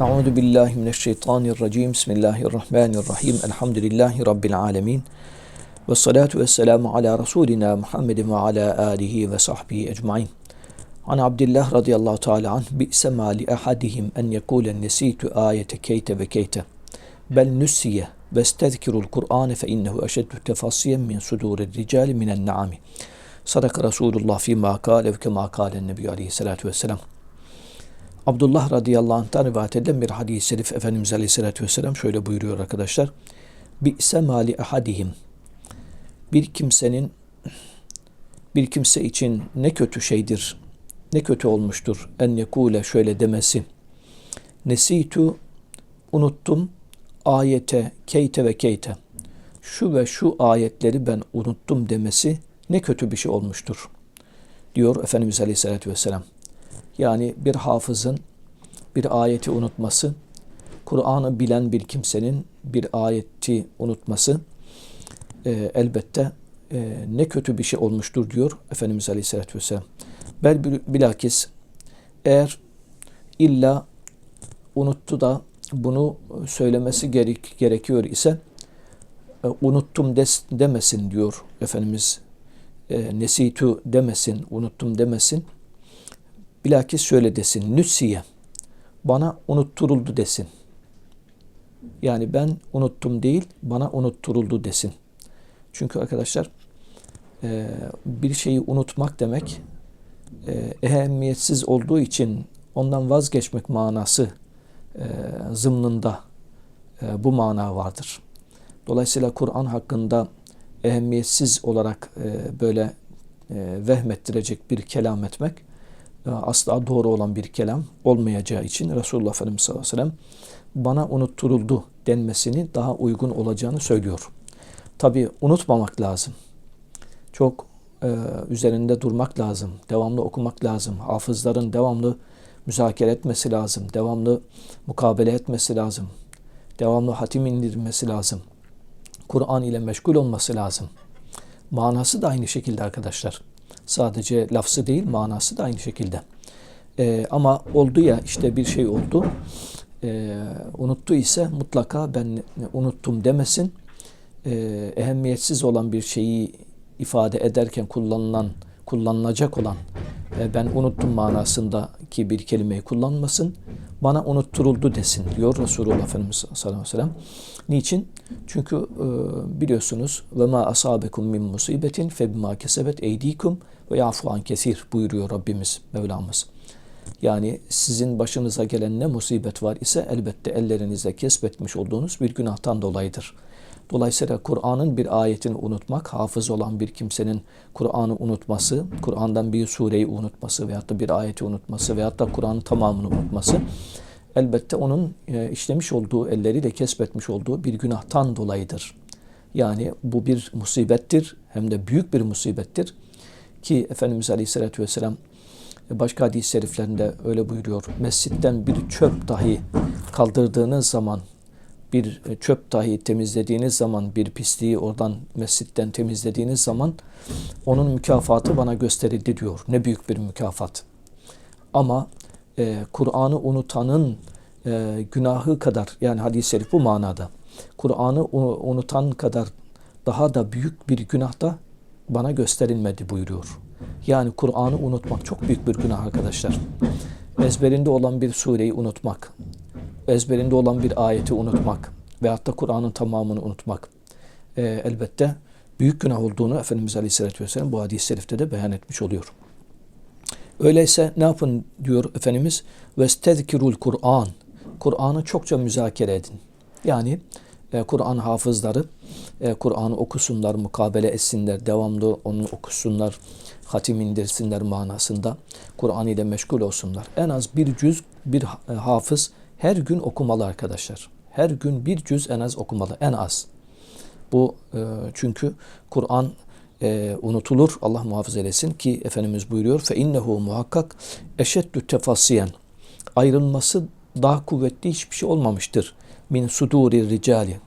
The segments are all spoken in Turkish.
Euzu billahi mineşşeytanirracim. Bismillahirrahmanirrahim. Elhamdülillahi rabbil alamin. Ve salatu vesselamu ala Resulina Muhammedin ve ala alihi ve sahbihi ecmaîn. An Abdullah radıyallahu teala anh bi'se ma li ahadihim en yekule nesitu ayete keyte ve keyte. Bel nusiye ve estezkirul Kur'an fe innehu eşeddu tefasiyen min sudurir ricali minen naami. Sadaka Resulullah fîmâ kâle ve kemâ kâlen Nebi aleyhissalâtu vesselam. Abdullah radıyallahu anh'tan rivayet edilen bir hadis-i şerif Efendimiz aleyhissalatü vesselam şöyle buyuruyor arkadaşlar. Bi'se mali ahadihim. Bir kimsenin bir kimse için ne kötü şeydir, ne kötü olmuştur en yekule şöyle demesi. Nesitu unuttum ayete keyte ve keyte. Şu ve şu ayetleri ben unuttum demesi ne kötü bir şey olmuştur. Diyor Efendimiz Aleyhisselatü Vesselam. Yani bir hafızın bir ayeti unutması, Kur'an'ı bilen bir kimsenin bir ayeti unutması e, elbette e, ne kötü bir şey olmuştur diyor Efendimiz Aleyhisselatü Vesselam. Bel bilakis eğer illa unuttu da bunu söylemesi gerek, gerekiyor ise e, unuttum des, demesin diyor Efendimiz. E, nesitu demesin, unuttum demesin. Bilakis şöyle desin. Nüsiye. Bana unutturuldu desin. Yani ben unuttum değil, bana unutturuldu desin. Çünkü arkadaşlar e, bir şeyi unutmak demek e, ehemmiyetsiz olduğu için ondan vazgeçmek manası e, zımnında bu mana vardır. Dolayısıyla Kur'an hakkında ehemmiyetsiz olarak böyle vehmettirecek bir kelam etmek asla doğru olan bir kelam olmayacağı için Resulullah Efendimiz sallallahu aleyhi ve sellem bana unutturuldu denmesini daha uygun olacağını söylüyor. Tabi unutmamak lazım. Çok e, üzerinde durmak lazım. Devamlı okumak lazım. Hafızların devamlı müzakere etmesi lazım. Devamlı mukabele etmesi lazım. Devamlı hatim indirmesi lazım. Kur'an ile meşgul olması lazım. Manası da aynı şekilde arkadaşlar. Sadece lafzı değil manası da aynı şekilde. Ee, ama oldu ya işte bir şey oldu. Ee, unuttu ise mutlaka ben unuttum demesin. Ee, ehemmiyetsiz olan bir şeyi ifade ederken kullanılan kullanılacak olan e, ben unuttum manasındaki bir kelimeyi kullanmasın. Bana unutturuldu desin diyor Resulullah Efendimiz sallallahu aleyhi ve sellem. Niçin? Çünkü e, biliyorsunuz ve ma asabekum min musibetin fe bima kesebet eydikum ve yafu an kesir buyuruyor Rabbimiz Mevlamız. Yani sizin başınıza gelen ne musibet var ise elbette ellerinizle kesbetmiş olduğunuz bir günahtan dolayıdır. Dolayısıyla Kur'an'ın bir ayetini unutmak, hafız olan bir kimsenin Kur'an'ı unutması, Kur'an'dan bir sureyi unutması veyahut da bir ayeti unutması veyahut da Kur'an'ın tamamını unutması elbette onun e, işlemiş olduğu, elleriyle kesbetmiş olduğu bir günahtan dolayıdır. Yani bu bir musibettir, hem de büyük bir musibettir. Ki Efendimiz Aleyhisselatü Vesselam başka hadis-i şeriflerinde öyle buyuruyor. Mescitten bir çöp dahi kaldırdığınız zaman bir çöp dahi temizlediğiniz zaman bir pisliği oradan mescitten temizlediğiniz zaman onun mükafatı bana gösterildi diyor. Ne büyük bir mükafat. Ama e, Kur'an'ı unutanın e, günahı kadar yani hadis-i şerif bu manada. Kur'an'ı unutan kadar daha da büyük bir günah da bana gösterilmedi buyuruyor. Yani Kur'an'ı unutmak çok büyük bir günah arkadaşlar. Ezberinde olan bir sureyi unutmak, ezberinde olan bir ayeti unutmak veyahut da Kur'an'ın tamamını unutmak e, elbette büyük günah olduğunu Efendimiz Aleyhisselatü Vesselam bu hadis-i şerifte de beyan etmiş oluyor. Öyleyse ne yapın diyor Efendimiz? Vestezkirul Kur'an. Kur'an'ı çokça müzakere edin. Yani e, Kur'an hafızları e, Kur'an'ı okusunlar, mukabele etsinler, devamlı onu okusunlar, hatim indirsinler manasında. Kur'an ile meşgul olsunlar. En az bir cüz bir e, hafız her gün okumalı arkadaşlar. Her gün bir cüz en az okumalı. En az. Bu e, çünkü Kur'an e, unutulur. Allah muhafaza eylesin ki Efendimiz buyuruyor. Fe muhakkak eşeddü tefasiyen. Ayrılması daha kuvvetli hiçbir şey olmamıştır. Min suduri ricali.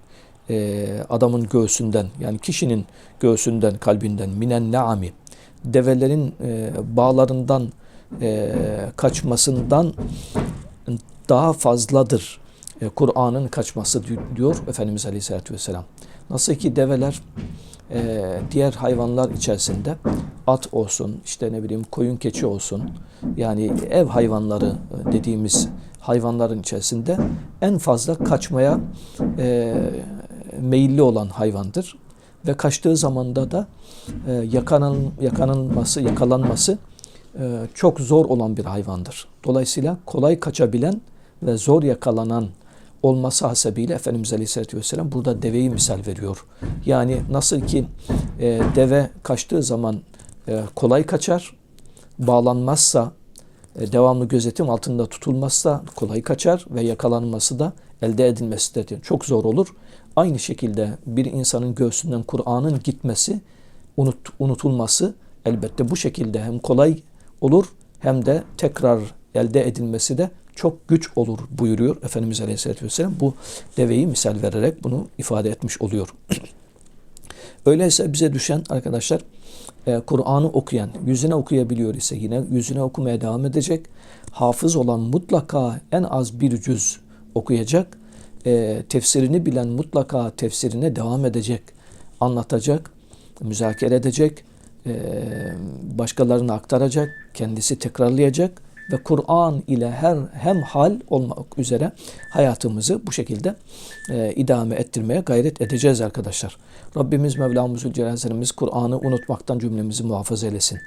E, adamın göğsünden yani kişinin göğsünden, kalbinden minen naami. Develerin e, bağlarından e, kaçmasından daha fazladır e, Kur'an'ın kaçması diyor Efendimiz Aleyhisselatü Vesselam. Nasıl ki develer e, diğer hayvanlar içerisinde at olsun, işte ne bileyim koyun keçi olsun, yani ev hayvanları e, dediğimiz hayvanların içerisinde en fazla kaçmaya e, meyilli olan hayvandır. Ve kaçtığı zamanda da e, yakanan, yakanılması, yakalanması e, çok zor olan bir hayvandır. Dolayısıyla kolay kaçabilen ve zor yakalanan olması hasebiyle Efendimiz Aleyhisselatü Vesselam burada deveyi misal veriyor. Yani nasıl ki e, deve kaçtığı zaman e, kolay kaçar, bağlanmazsa, e, devamlı gözetim altında tutulmazsa kolay kaçar ve yakalanması da elde edilmesi de çok zor olur. Aynı şekilde bir insanın göğsünden Kur'an'ın gitmesi, unut, unutulması elbette bu şekilde hem kolay olur hem de tekrar elde edilmesi de çok güç olur buyuruyor Efendimiz Aleyhisselatü Vesselam. Bu deveyi misal vererek bunu ifade etmiş oluyor. Öyleyse bize düşen arkadaşlar e, Kur'an'ı okuyan, yüzüne okuyabiliyor ise yine yüzüne okumaya devam edecek. Hafız olan mutlaka en az bir cüz okuyacak. E, tefsirini bilen mutlaka tefsirine devam edecek, anlatacak, müzakere edecek, e, başkalarına aktaracak, kendisi tekrarlayacak ve Kur'an ile her hem hal olmak üzere hayatımızı bu şekilde e, idame ettirmeye gayret edeceğiz arkadaşlar. Rabbimiz Mevlamız Zülcelal'imiz Kur'an'ı unutmaktan cümlemizi muhafaza eylesin.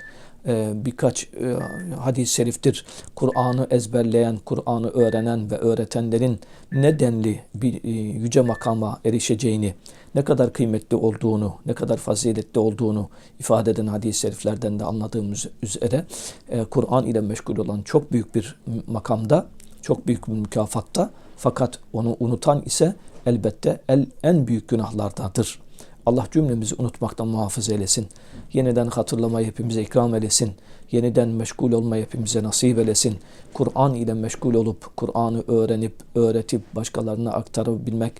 E, birkaç e, hadis-i şeriftir. Kur'an'ı ezberleyen, Kur'an'ı öğrenen ve öğretenlerin ne denli bir e, yüce makama erişeceğini, ne kadar kıymetli olduğunu, ne kadar faziletli olduğunu ifade eden hadis-i şeriflerden de anladığımız üzere e, Kur'an ile meşgul olan çok büyük bir makamda, çok büyük bir mükafatta fakat onu unutan ise elbette el, en büyük günahlardadır. Allah cümlemizi unutmaktan muhafaza eylesin. Yeniden hatırlamayı hepimize ikram eylesin. Yeniden meşgul olmayı hepimize nasip eylesin. Kur'an ile meşgul olup, Kur'an'ı öğrenip, öğretip, başkalarına aktarabilmek,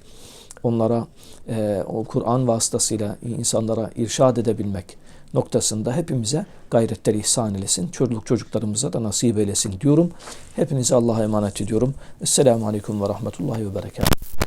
onlara e, o Kur'an vasıtasıyla insanlara irşad edebilmek noktasında hepimize gayretleri ihsan eylesin. Çocuk çocuklarımıza da nasip eylesin diyorum. Hepinize Allah'a emanet ediyorum. Esselamu Aleyküm ve Rahmetullahi ve Berekatuhu.